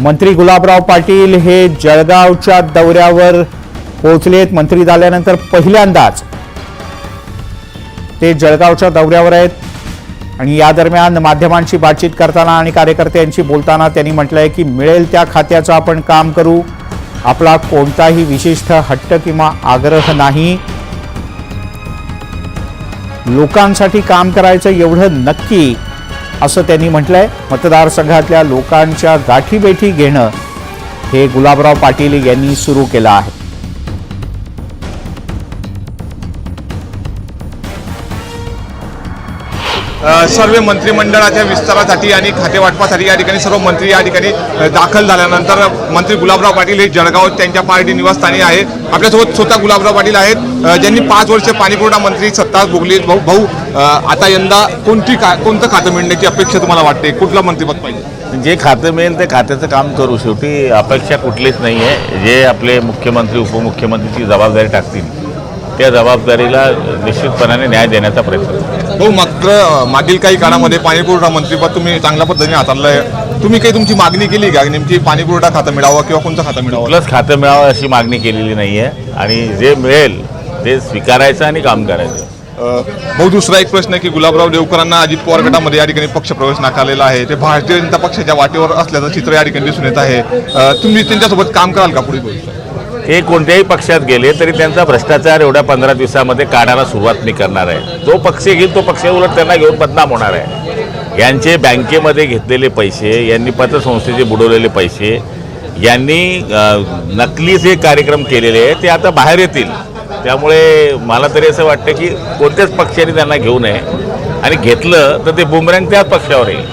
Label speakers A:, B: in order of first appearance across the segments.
A: मंत्री गुलाबराव पाटील हे जळगावच्या दौऱ्यावर पोहोचलेत. मंत्री झाल्यानंतर पहिल्यांदाच ते जळगावच्या दौऱ्यावर आहेत. आणि या दरम्यान माध्यमांशी बातचीत करताना आणि कार्यकर्त्यांशी बोलताना त्यांनी म्हटलंय की मिळेल त्या खात्याचं आपण काम करू. आपला कोणताही विशिष्ट हट्ट किंवा आग्रह नाही. लोकांसाठी काम करायचं एवढं नक्की असं त्यांनी म्हटलंय. मतदारसंघातल्या लोकांच्या गाठीबेठी घेणं हे गुलाबराव पाटील यांनी सुरू केलं आहे.
B: सर्व मंत्रिमंडळाच्या विस्तारासाठी आणि खातेवाटपासाठी या ठिकाणी सर्व मंत्री या ठिकाणी दाखल झाल्यानंतर मंत्री गुलाबराव पाटील हे जळगाव त्यांच्या पार्टी निवासस्थानी आहे आपल्यासोबत स्वतः गुलाबराव पाटील आहेत. ज्यांनी पाच वर्ष पाणीपुरवठा मंत्री सत्ता भोगली. भाऊ भाऊ आता यंदा कोणती का कोणतं खातं मिळण्याची अपेक्षा तुम्हाला वाटते? कुठलं मंत्रिपद पाहिजे?
C: जे खातं मिळेल ते खात्याचं काम करू. शेवटी अपेक्षा कुठलीच नाही आहे. जे आपले मुख्यमंत्री उपमुख्यमंत्रीची जबाबदारी टाकतील त्या जबाबदारीला निश्चितपणाने न्याय देण्याचा प्रयत्न करतो
B: भाऊ मात्र मागील काही काळामध्ये पाणीपुरवठा मंत्रीपद तुम्ही चांगल्या पद्धतीने हाताळलं आहे तुम्ही काही तुमची मागणी केली का? नेमकी पाणीपुरवठा खातं मिळावं किंवा कोणतं खातं मिळावं?
C: कुठलंच खातं मिळावं अशी मागणी केलेली नाही आहे आणि जे मिळेल ते स्वीकारायचं आणि काम करायचं.
B: भाऊ दुसरा एक प्रश्न आहे की गुलाबराव देवकरांना अजित पवार गटामध्ये या ठिकाणी पक्षप्रवेश नाकारलेला आहे. ते भारतीय जनता पक्षाच्या वाटेवर असल्याचं चित्र या ठिकाणी दिसून येत आहे. तुम्ही त्यांच्यासोबत काम कराल का पुढे?
C: हे कोणत्याही पक्षात गेले तरी त्यांचा भ्रष्टाचार एवढ्या पंधरा दिवसामध्ये काढायला सुरुवात मी करणार आहे. जो पक्ष घेईल तो पक्ष उलट त्यांना घेऊन बदनाम होणार आहे. यांचे बँकेमध्ये घेतलेले पैसे यांनी पतसंस्थेचे बुडवलेले पैसे यांनी नकली जे कार्यक्रम केलेले आहे ते आता बाहेर येतील. त्यामुळे मला तरी असं वाटतं की कोणत्याच पक्षाने त्यांना घेऊ नये. आणि घेतलं तर ते बुमरँग त्याच पक्षावर येईल.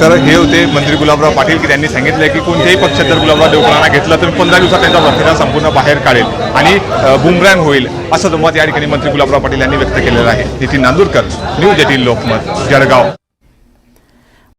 B: तर हे होते मंत्री गुलाबराव पाटील की त्यांनी सांगितलं की कोणत्याही पक्ष जर गुलाबराव देवकरांना घेतलं तर पंधरा दिवसात त्यांचा भ्रष्टाचार संपूर्ण बाहेर काढेल आणि बुमरँग होईल असं मत या ठिकाणी मंत्री गुलाबराव पाटील यांनी व्यक्त केलेलं आहे. Nitin Nandurkar news eighteen Lokmat Jalgaon.